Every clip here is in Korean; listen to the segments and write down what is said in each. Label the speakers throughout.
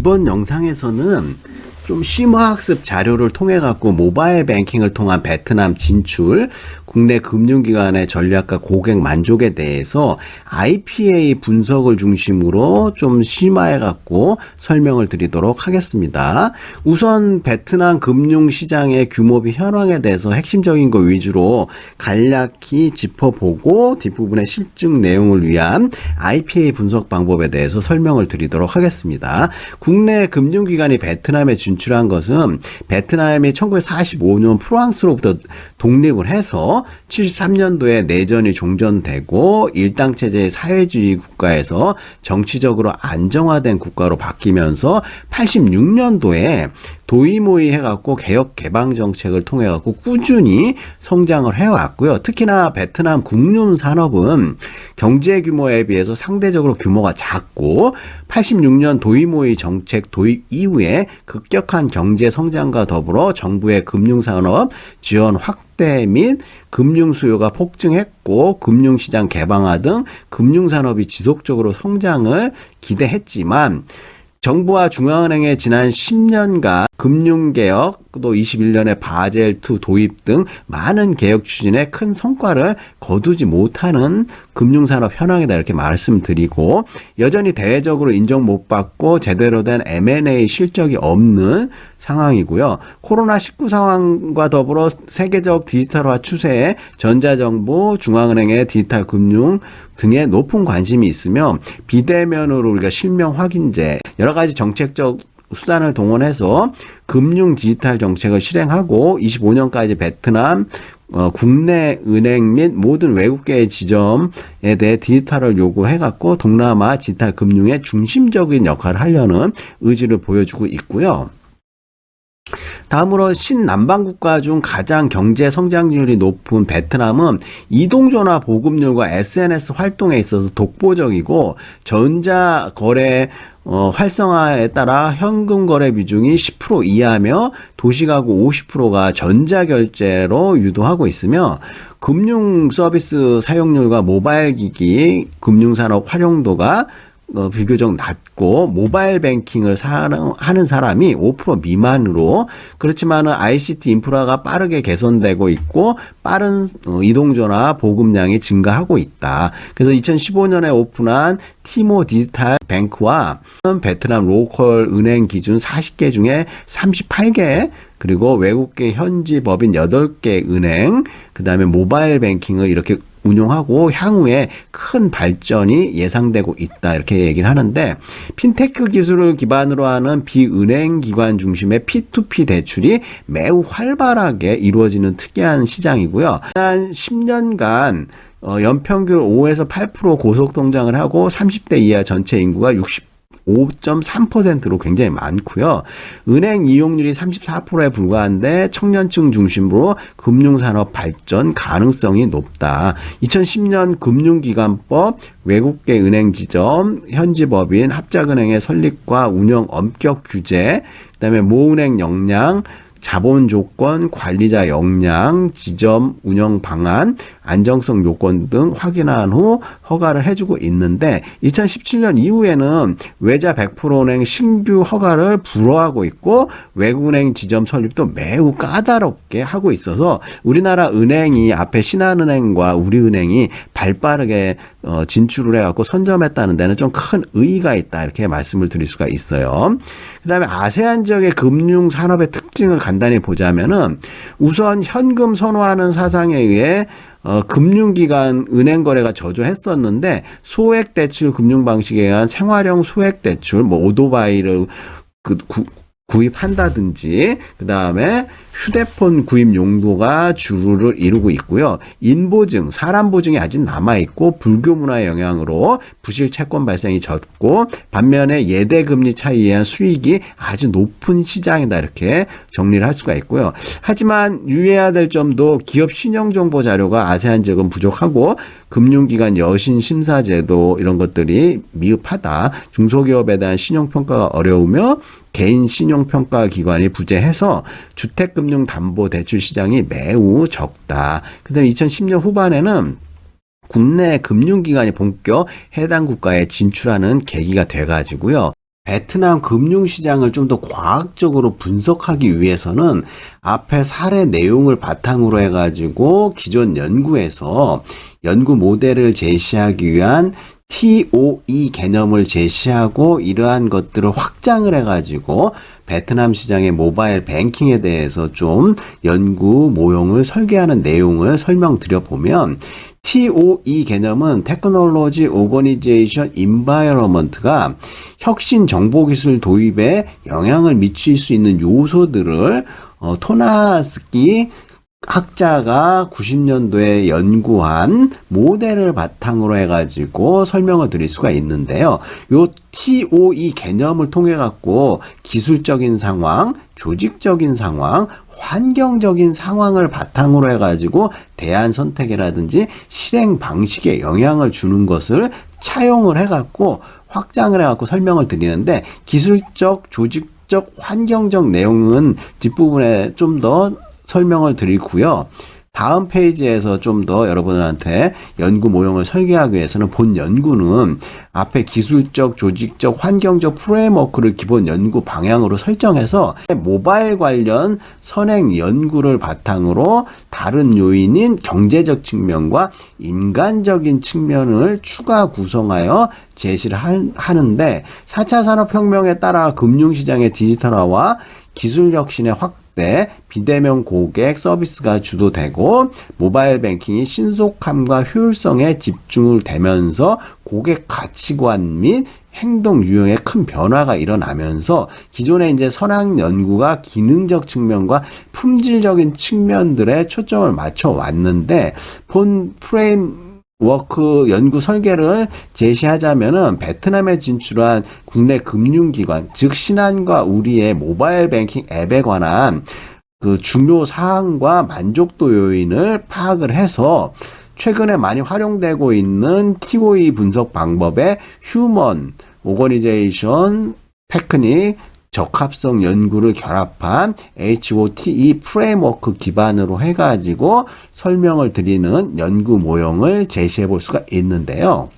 Speaker 1: 이번 영상에서는 좀 심화학습 자료를 통해 갖고 모바일 뱅킹을 통한 베트남 진출, 국내 금융기관의 전략과 고객 만족에 대해서 IPA 분석을 중심으로 좀 심화해 갖고 설명을 드리도록 하겠습니다. 우선 베트남 금융시장의 규모 비 현황에 대해서 핵심적인 것 위주로 간략히 짚어보고 뒷부분의 실증 내용을 위한 IPA 분석 방법에 대해서 설명을 드리도록 하겠습니다. 국내 금융기관이 베트남에 진출한 것은 베트남이 1945년 프랑스로부터 독립을 해서 73년도에 내전이 종전되고 일당 체제의 사회주의 국가에서 정치적으로 안정화된 국가로 바뀌면서 86년도에 도이모이 해갖고 개혁 개방 정책을 통해 갖고 꾸준히 성장을 해왔고요. 특히나 베트남 국륜 산업은 경제 규모에 비해서 상대적으로 규모가 작고 86년 도이모이 정책 도입 이후에 급격한 경제 성장과 더불어 정부의 금융 산업 지원 확대 및 금융 수요가 폭증했고 금융시장 개방화 등 금융 산업이 지속적으로 성장을 기대했지만 정부와 중앙은행의 지난 10년간 금융개혁, 또 21년에 바젤2 도입 등 많은 개혁 추진에 큰 성과를 거두지 못하는 금융산업 현황이다 이렇게 말씀드리고 여전히 대외적으로 인정 못 받고 제대로 된 M&A 실적이 없는 상황이고요. 코로나19 상황과 더불어 세계적 디지털화 추세에 전자정부, 중앙은행의 디지털 금융 등에 높은 관심이 있으며 비대면으로 우리가 실명 확인제 여러 가지 정책적 수단을 동원해서 금융 디지털 정책을 실행하고 25년까지 베트남 어, 국내 은행 및 모든 외국계의 지점에 대해 디지털을 요구해갖고 동남아 디지털 금융의 중심적인 역할을 하려는 의지를 보여주고 있고요. 다음으로 신남방 국가 중 가장 경제 성장률이 높은 베트남은 이동전화 보급률과 SNS 활동에 있어서 독보적이고 전자 거래 어, 활성화에 따라 현금 거래 비중이 10% 이하며 도시가구 50%가 전자결제로 유도하고 있으며 금융 서비스 사용률과 모바일 기기 금융산업 활용도가 어, 비교적 낮고 모바일 뱅킹을 하는 사람이 5% 미만으로 그렇지만은 ICT 인프라가 빠르게 개선되고 있고 빠른 어, 이동 전화 보급량이 증가하고 있다. 그래서 2015년에 오픈한 티모 디지털 뱅크와 베트남 로컬 은행 기준 40개 중에 38개 그리고 외국계 현지 법인 8개 은행 그 다음에 모바일 뱅킹을 이렇게 운용하고 향후에 큰 발전이 예상되고 있다 이렇게 얘기를 하는데 핀테크 기술을 기반으로 하는 비은행 기관 중심의 P2P 대출이 매우 활발하게 이루어지는 특이한 시장이고요. 지난 10년간 어, 연평균 5에서 8% 고속 성장을 하고 30대 이하 전체 인구가 60 5.3%로 굉장히 많고요. 은행 이용률이 34%에 불과한데 청년층 중심으로 금융산업 발전 가능성이 높다. 2010년 금융기관법, 외국계 은행 지점, 현지 법인, 합작은행의 설립과 운영 엄격 규제, 그다음에 모은행 역량, 자본 조건, 관리자 역량, 지점 운영 방안, 안정성 요건 등 확인한 후 허가를 해주고 있는데 2017년 이후에는 외자 100%은행 신규 허가를 불허하고 있고 외국은행 지점 설립도 매우 까다롭게 하고 있어서 우리나라 은행이 앞에 신한은행과 우리은행이 발빠르게 어, 진출을 해갖고 선점했다는 데는 좀 큰 의의가 있다 이렇게 말씀을 드릴 수가 있어요. 그다음에 아세안 지역의 금융 산업의 특징을 간단히 보자면은 우선 현금 선호하는 사상에 의해 어, 금융기관 은행 거래가 저조했었는데 소액 대출 금융 방식에 의한 생활형 소액 대출 뭐 오토바이를 그 구, 구입한다든지 그 다음에 휴대폰 구입 용도가 주를 이루고 있고요. 인보증, 사람 보증이 아직 남아 있고 불교 문화의 영향으로 부실 채권 발생이 적고 반면에 예대 금리 차이에 의한 수익이 아주 높은 시장이다 이렇게 정리를 할 수가 있고요. 하지만 유의해야 될 점도 기업 신용 정보 자료가 아세안 지역은 부족하고 금융기관 여신 심사 제도 이런 것들이 미흡하다. 중소기업에 대한 신용 평가가 어려우며 개인 신용 평가 기관이 부재해서 주택 금융 담보 대출 시장이 매우 적다. 그다음에 2010년 후반에는 국내 금융기관이 본격 해당 국가에 진출하는 계기가 돼가지고요. 베트남 금융시장을 좀 더 과학적으로 분석하기 위해서는 앞에 사례 내용을 바탕으로 해가지고 기존 연구에서 연구 모델을 제시하기 위한 TOE 개념을 제시하고 이러한 것들을 확장을 해가지고 베트남 시장의 모바일 뱅킹에 대해서 좀 연구 모형을 설계하는 내용을 설명드려 보면 TOE 개념은 테크놀로지 오거니제이션 인바이러먼트가 혁신 정보기술 도입에 영향을 미칠 수 있는 요소들을 어, 토나스키 학자가 90년도에 연구한 모델을 바탕으로 해가지고 설명을 드릴 수가 있는데요. 요 TOE 개념을 통해 갖고 기술적인 상황, 조직적인 상황, 환경적인 상황을 바탕으로 해가지고 대안 선택이라든지 실행 방식에 영향을 주는 것을 차용을 해갖고 확장을 해갖고 설명을 드리는데 기술적, 조직적, 환경적 내용은 뒷부분에 좀더 설명을 드리고요. 다음 페이지에서 좀 더 여러분들한테 연구 모형을 설계하기 위해서는 본 연구는 앞에 기술적, 조직적, 환경적 프레임워크를 기본 연구 방향으로 설정해서 모바일 관련 선행 연구를 바탕으로 다른 요인인 경제적 측면과 인간적인 측면을 추가 구성하여 제시를 할- 하는데 4차 산업혁명에 따라 금융시장의 디지털화와 기술 혁신의 확 대, 비대면 고객 서비스가 주도되고 모바일 뱅킹이 신속함과 효율성에 집중을 되면서 고객 가치관 및 행동 유형에 큰 변화가 일어나면서 기존의 이제 선악 연구가 기능적 측면과 품질적인 측면들에 초점을 맞춰 왔는데 본 프레임 워크 연구 설계를 제시하자면은 베트남에 진출한 국내 금융기관, 즉 신한과 우리의 모바일 뱅킹 앱에 관한 그 중요 사항과 만족도 요인을 파악을 해서 최근에 많이 활용되고 있는 TOE 분석 방법의 휴먼 오거니제이션 테크닉 적합성 연구를 결합한 HOTE 프레임워크 기반으로 해가지고 설명을 드리는 연구 모형을 제시해 볼 수가 있는데요.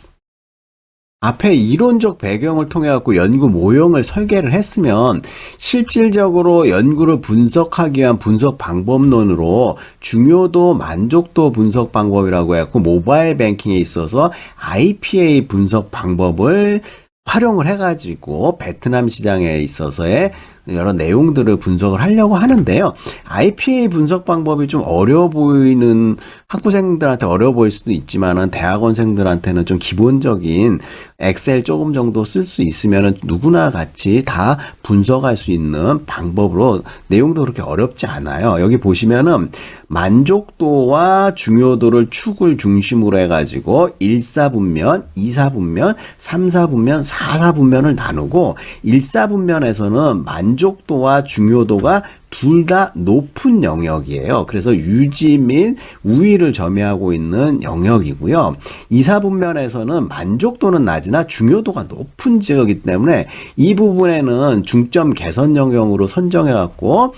Speaker 1: 앞에 이론적 배경을 통해 갖고 연구 모형을 설계를 했으면 실질적으로 연구를 분석하기 위한 분석 방법론으로 중요도 만족도 분석 방법이라고 해갖고 모바일 뱅킹에 있어서 IPA 분석 방법을 활용을 해가지고 베트남 시장에 있어서의 여러 내용들을 분석을 하려고 하는데요. IPA 분석 방법이 좀 어려워 보이는 학부생들한테 어려워 보일 수도 있지만은 대학원생들한테는 좀 기본적인 엑셀 조금 정도 쓸 수 있으면은 누구나 같이 다 분석할 수 있는 방법으로 내용도 그렇게 어렵지 않아요. 여기 보시면은 만족도와 중요도를 축을 중심으로 해가지고 1사분면, 2사분면, 3사분면, 4사분면을 나누고 1사분면에서는 만 족도와 중요도가 둘 다 높은 영역이에요. 그래서 유지 및 우위를 점유하고 있는 영역이고요. 2사분면에서는 만족도는 낮으나 중요도가 높은 지역이기 때문에 이 부분에는 중점 개선 영역으로 선정해 갖고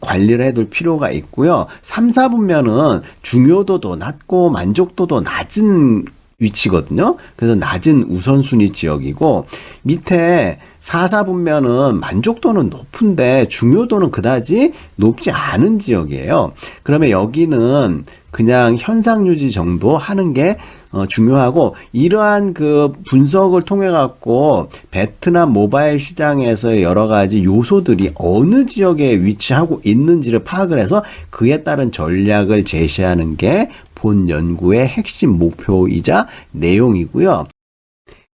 Speaker 1: 관리를 해둘 필요가 있고요. 3, 4분면은 중요도도 낮고 만족도도 낮은 위치거든요. 그래서 낮은 우선순위 지역이고 밑에 4, 4분면은 만족도는 높은데 중요도는 그다지 높지 않은 지역이에요. 그러면 여기는 그냥 현상 유지 정도 하는 게 어, 중요하고 이러한 그 분석을 통해 갖고 베트남 모바일 시장에서의 여러 가지 요소들이 어느 지역에 위치하고 있는지를 파악을 해서 그에 따른 전략을 제시하는 게 본 연구의 핵심 목표이자 내용이고요.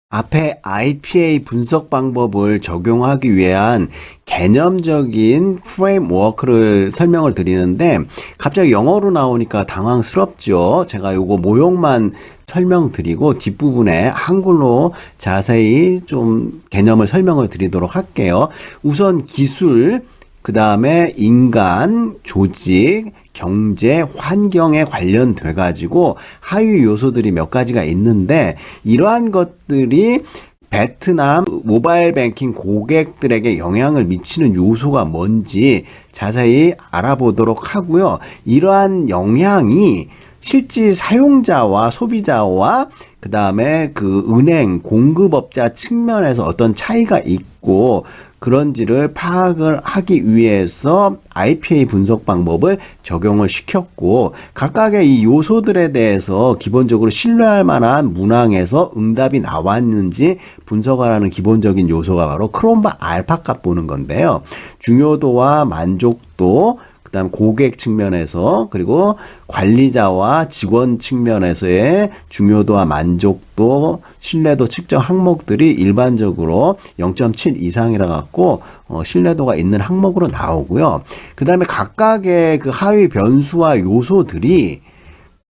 Speaker 1: 앞에 IPA 분석 방법을 적용하기 위한 개념적인 프레임워크를 설명을 드리는데 갑자기 영어로 나오니까 당황스럽죠. 제가 요거 모형만 설명드리고 뒷부분에 한글로 자세히 좀 개념을 설명을 드리도록 할게요. 우선 기술, 그 다음에 인간, 조직, 경제, 환경에 관련돼 가지고 하위 요소들이 몇 가지가 있는데 이러한 것들이 베트남 모바일 뱅킹 고객들에게 영향을 미치는 요소가 뭔지 자세히 알아보도록 하고요. 이러한 영향이 실제 사용자와 소비자와 그 다음에 그 은행 공급업자 측면에서 어떤 차이가 있고 있고 그런지를 파악을 하기 위해서 IPA 분석 방법을 적용을 시켰고 각각의 이 요소들에 대해서 기본적으로 신뢰할 만한 문항에서 응답이 나왔는지 분석하라는 기본적인 요소가 바로 크롬바 알파값 보는 건데요. 중요도와 만족도 그다음 고객 측면에서 그리고 관리자와 직원 측면에서의 중요도와 만족도, 신뢰도 측정 항목들이 일반적으로 0.7 이상이라 갖고 어, 신뢰도가 있는 항목으로 나오고요. 그다음에 각각의 그 하위 변수와 요소들이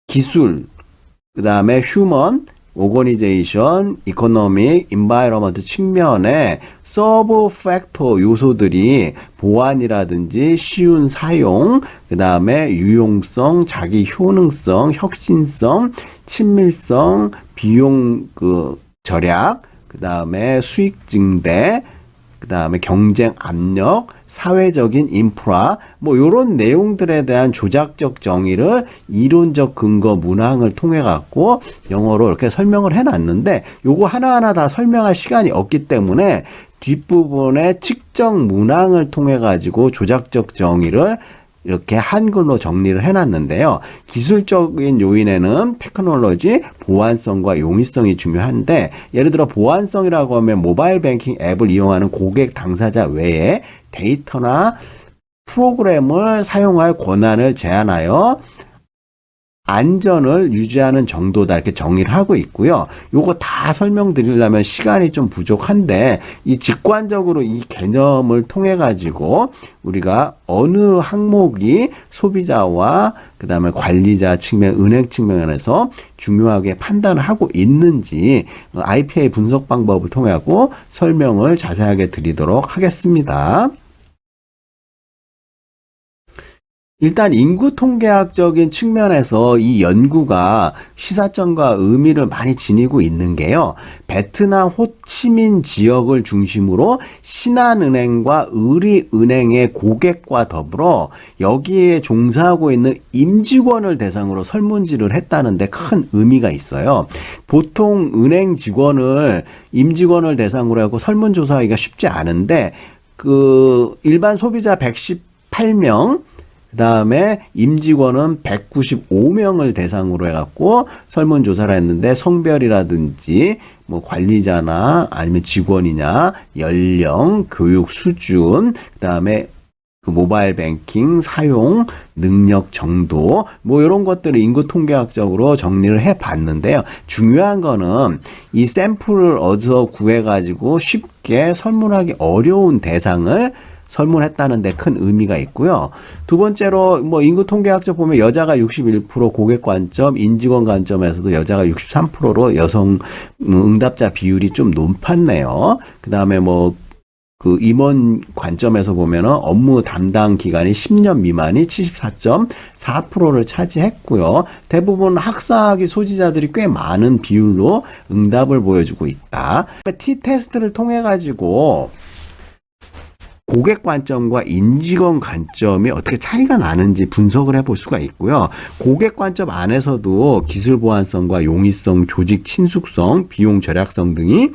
Speaker 1: 기술, 그다음에 휴먼, 오거니제이션, 이코노믹, 인바이러먼트 측면에 서브 팩터 요소들이 보안이라든지 쉬운 사용, 그 다음에 유용성, 자기 효능성, 혁신성, 친밀성, 비용 그 절약, 그 다음에 수익 증대, 그 다음에 경쟁 압력, 사회적인 인프라, 뭐, 요런 내용들에 대한 조작적 정의를 이론적 근거 문항을 통해 갖고 영어로 이렇게 설명을 해 놨는데, 요거 하나하나 다 설명할 시간이 없기 때문에 뒷부분에 측정 문항을 통해 가지고 조작적 정의를 이렇게 한글로 정리를 해놨는데요. 기술적인 요인에는 테크놀로지, 보안성과 용이성이 중요한데, 예를 들어 보안성이라고 하면 모바일 뱅킹 앱을 이용하는 고객 당사자 외에 데이터나 프로그램을 사용할 권한을 제한하여 안전을 유지하는 정도다 이렇게 정의를 하고 있고요. 요거 다 설명드리려면 시간이 좀 부족한데 이 직관적으로 이 개념을 통해 가지고 우리가 어느 항목이 소비자와 그다음에 관리자 측면, 은행 측면에서 중요하게 판단을 하고 있는지 IPA 분석 방법을 통해 고 설명을 자세하게 드리도록 하겠습니다. 일단 인구 통계학적인 측면에서 이 연구가 시사점과 의미를 많이 지니고 있는 게요. 베트남 호치민 지역을 중심으로 신한은행과 의리은행의 고객과 더불어 여기에 종사하고 있는 임직원을 대상으로 설문지를 했다는데 큰 의미가 있어요. 보통 은행 직원을 임직원을 대상으로 하고 설문조사하기가 쉽지 않은데 그 일반 소비자 118명 그 다음에 임직원은 195명을 대상으로 해갖고 설문조사를 했는데 성별이라든지 뭐 관리자나 아니면 직원이냐, 연령, 교육 수준, 그 다음에 그 모바일 뱅킹 사용 능력 정도 뭐 이런 것들을 인구 통계학적으로 정리를 해 봤는데요. 중요한 거는 이 샘플을 어디서 구해 가지고 쉽게 설문하기 어려운 대상을 설문했다는 데 큰 의미가 있고요. 두 번째로 뭐 인구 통계학적 보면 여자가 61% 고객 관점, 인직원 관점에서도 여자가 63%로 여성 응답자 비율이 좀 높았네요. 그다음에 뭐그 임원 관점에서 보면은 업무 담당 기간이 10년 미만이 74.4%를 차지했고요. 대부분 학사학위 소지자들이 꽤 많은 비율로 응답을 보여주고 있다. T 테스트를 통해 가지고 고객 관점과 인직원 관점이 어떻게 차이가 나는지 분석을 해볼 수가 있고요. 고객 관점 안에서도 기술 보안성과 용이성, 조직 친숙성, 비용 절약성 등이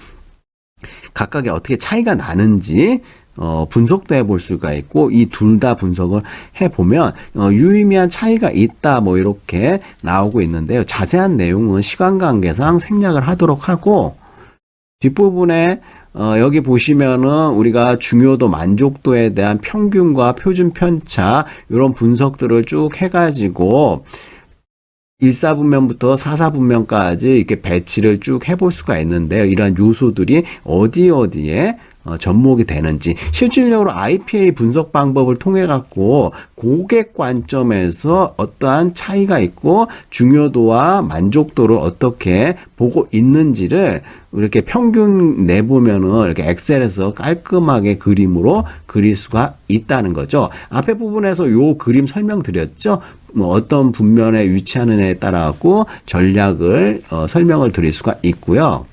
Speaker 1: 각각에 어떻게 차이가 나는지 어, 분석도 해볼 수가 있고 이 둘 다 분석을 해보면 어, 유의미한 차이가 있다 뭐 이렇게 나오고 있는데요. 자세한 내용은 시간 관계상 생략을 하도록 하고 뒷부분에 어, 여기 보시면은 우리가 중요도 만족도에 대한 평균과 표준 편차 이런 분석들을 쭉 해가지고 1사분면부터 4사분면까지 이렇게 배치를 쭉 해볼 수가 있는데요. 이러한 요소들이 어디 어디에 어, 접목이 되는지 실질적으로 IPA 분석 방법을 통해 갖고 고객 관점에서 어떠한 차이가 있고 중요도와 만족도를 어떻게 보고 있는지를 이렇게 평균 내보면은 이렇게 엑셀에서 깔끔하게 그림으로 그릴 수가 있다는 거죠. 앞에 부분에서 요 그림 설명드렸죠. 뭐 어떤 분면에 위치하느냐에 따라 갖고 전략을 어, 설명을 드릴 수가 있고요.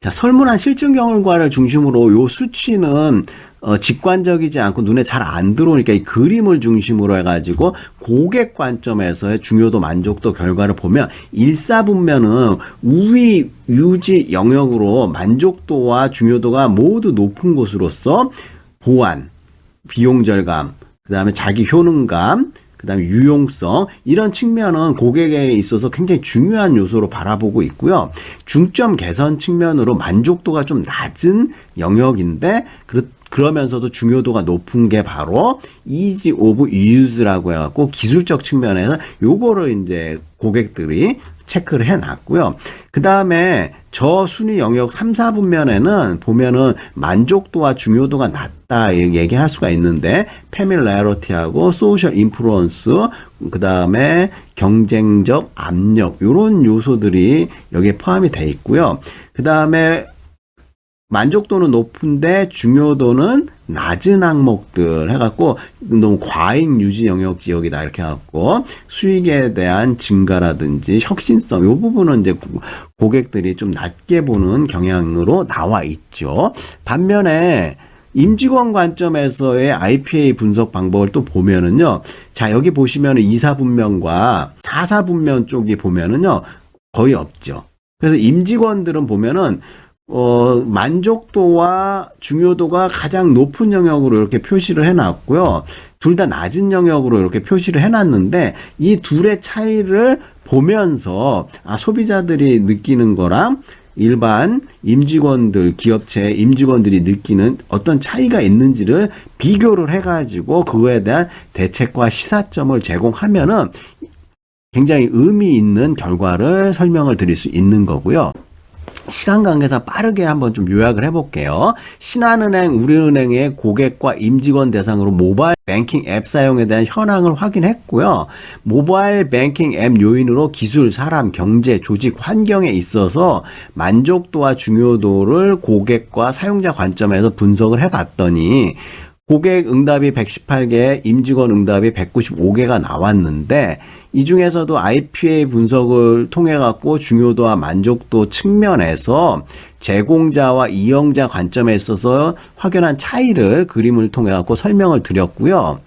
Speaker 1: 자, 설문한 실증 결과를 중심으로 요 수치는 어, 직관적이지 않고 눈에 잘 안 들어오니까 이 그림을 중심으로 해가지고 고객 관점에서의 중요도 만족도 결과를 보면 일사분면은 우위 유지 영역으로 만족도와 중요도가 모두 높은 곳으로서 보안, 비용 절감, 그 다음에 자기 효능감, 그 다음에 유용성, 이런 측면은 고객에 있어서 굉장히 중요한 요소로 바라보고 있고요. 중점 개선 측면으로 만족도가 좀 낮은 영역인데, 그렇, 그러면서도 중요도가 높은 게 바로 easy of use라고 해갖고 기술적 측면에서 요거를 이제 고객들이 체크를 해 놨고요. 그 다음에 저 순위 영역 3, 4분면에는 보면은 만족도와 중요도가 낮다 얘기할 수가 있는데 패밀라이러티하고 소셜 인플루언스 그 다음에 경쟁적 압력 요런 요소들이 여기에 포함이 돼 있고요. 그 다음에 만족도는 높은데 중요도는 낮은 항목들 해갖고 너무 과잉 유지 영역 지역이다 이렇게 해갖고 수익에 대한 증가라든지 혁신성 요 부분은 이제 고- 고객들이 좀 낮게 보는 경향으로 나와 있죠. 반면에 임직원 관점에서의 IPA 분석 방법을 또 보면은요. 자, 여기 보시면은 2, 4분면과 4, 4분면 쪽이 보면은요. 거의 없죠. 그래서 임직원들은 보면은 어, 만족도와 중요도가 가장 높은 영역으로 이렇게 표시를 해놨고요. 둘 다 낮은 영역으로 이렇게 표시를 해놨는데 이 둘의 차이를 보면서 아, 소비자들이 느끼는 거랑 일반 임직원들, 기업체 임직원들이 느끼는 어떤 차이가 있는지를 비교를 해가지고 그거에 대한 대책과 시사점을 제공하면은 굉장히 의미 있는 결과를 설명을 드릴 수 있는 거고요. 시간 관계상 빠르게 한번 좀 요약을 해볼게요. 신한은행, 우리은행의 고객과 임직원 대상으로 모바일 뱅킹 앱 사용에 대한 현황을 확인했고요. 모바일 뱅킹 앱 요인으로 기술, 사람, 경제, 조직, 환경에 있어서 만족도와 중요도를 고객과 사용자 관점에서 분석을 해봤더니 고객 응답이 118개, 임직원 응답이 195개가 나왔는데 이 중에서도 IPA 분석을 통해 갖고 중요도와 만족도 측면에서 제공자와 이용자 관점에 있어서 확연한 차이를 그림을 통해 갖고 설명을 드렸고요.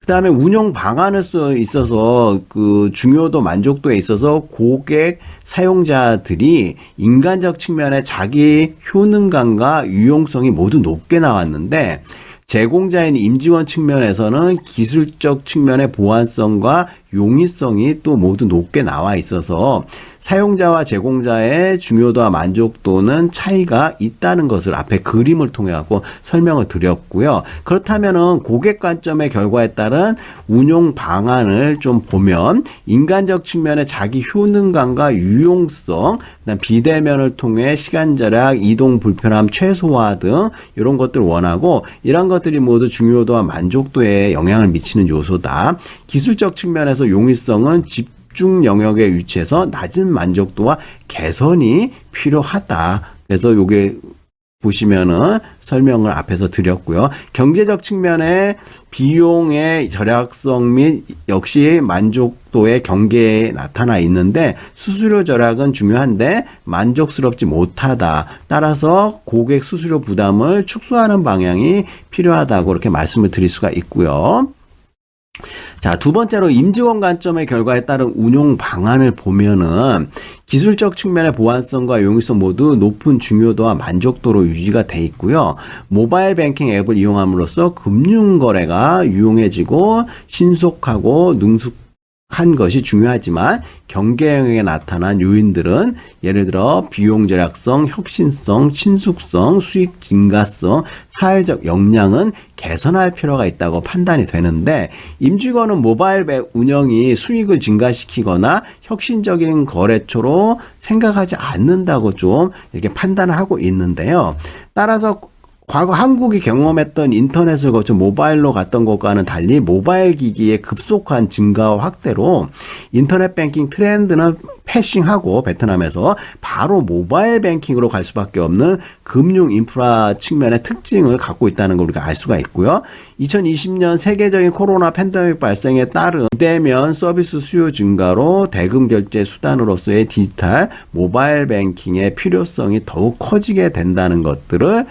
Speaker 1: 그 다음에 운용 방안에 써 있어서 그 중요도 만족도에 있어서 고객 사용자들이 인간적 측면에 자기 효능감과 유용성이 모두 높게 나왔는데 제공자인 임직원 측면에서는 기술적 측면의 보안성과 용이성이 또 모두 높게 나와 있어서 사용자와 제공자의 중요도와 만족도는 차이가 있다는 것을 앞에 그림을 통해 갖고 설명을 드렸고요. 그렇다면은 고객 관점의 결과에 따른 운용 방안을 좀 보면 인간적 측면의 자기 효능감과 유용성, 그다음 비대면을 통해 시간 절약, 이동 불편함 최소화 등 이런 것들을 원하고 이런 것들이 모두 중요도와 만족도에 영향을 미치는 요소다. 기술적 측면에서 용이성은 집중 영역에 위치해서 낮은 만족도와 개선이 필요하다. 그래서 요게 보시면은 설명을 앞에서 드렸고요. 경제적 측면에 비용의 절약성 및 역시 만족도의 경계에 나타나 있는데 수수료 절약은 중요한데 만족스럽지 못하다. 따라서 고객 수수료 부담을 축소하는 방향이 필요하다고 이렇게 말씀을 드릴 수가 있고요. 자, 두 번째로 임직원 관점의 결과에 따른 운용 방안을 보면은 기술적 측면의 보안성과 용이성 모두 높은 중요도와 만족도로 유지가 돼 있고요. 모바일 뱅킹 앱을 이용함으로써 금융 거래가 유용해지고 신속하고 능숙 한 것이 중요하지만 경계 영역에 나타난 요인들은 예를 들어 비용 절약성, 혁신성, 친숙성, 수익 증가성, 사회적 역량은 개선할 필요가 있다고 판단이 되는데 임직원은 모바일 앱 운영이 수익을 증가시키거나 혁신적인 거래처로 생각하지 않는다고 좀 이렇게 판단을 하고 있는데요. 따라서 과거 한국이 경험했던 인터넷을 거쳐 모바일로 갔던 것과는 달리 모바일 기기의 급속한 증가와 확대로 인터넷 뱅킹 트렌드는 패싱하고 베트남에서 바로 모바일 뱅킹으로 갈 수밖에 없는 금융 인프라 측면의 특징을 갖고 있다는 걸 우리가 알 수가 있고요. 2020년 세계적인 코로나 팬데믹 발생에 따른 비대면 서비스 수요 증가로 대금 결제 수단으로서의 디지털 모바일 뱅킹의 필요성이 더욱 커지게 된다는 것들을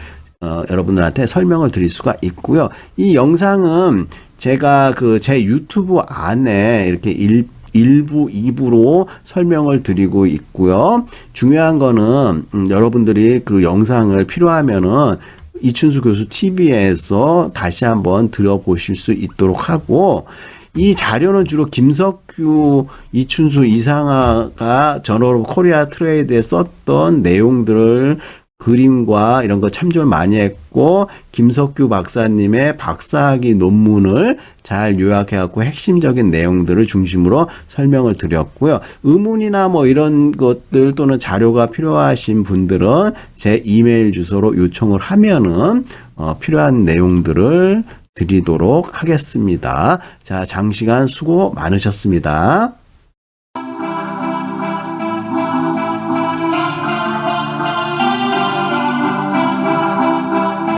Speaker 1: 어, 여러분들한테 설명을 드릴 수가 있고요. 이 영상은 제가 그 제 유튜브 안에 이렇게 일, 일부, 2부로 설명을 드리고 있고요. 중요한 거는 음, 여러분들이 그 영상을 필요하면은 이춘수 교수 TV에서 다시 한번 들어보실 수 있도록 하고 이 자료는 주로 김석규, 이춘수, 이상하가 저널 코리아 트레이드에 썼던 내용들을 그림과 이런 거 참조를 많이 했고 김석규 박사님의 박사학위 논문을 잘 요약해 갖고 핵심적인 내용들을 중심으로 설명을 드렸고요. 의문이나 뭐 이런 것들 또는 자료가 필요하신 분들은 제 이메일 주소로 요청을 하면은 어, 필요한 내용들을 드리도록 하겠습니다. 자, 장시간 수고 많으셨습니다.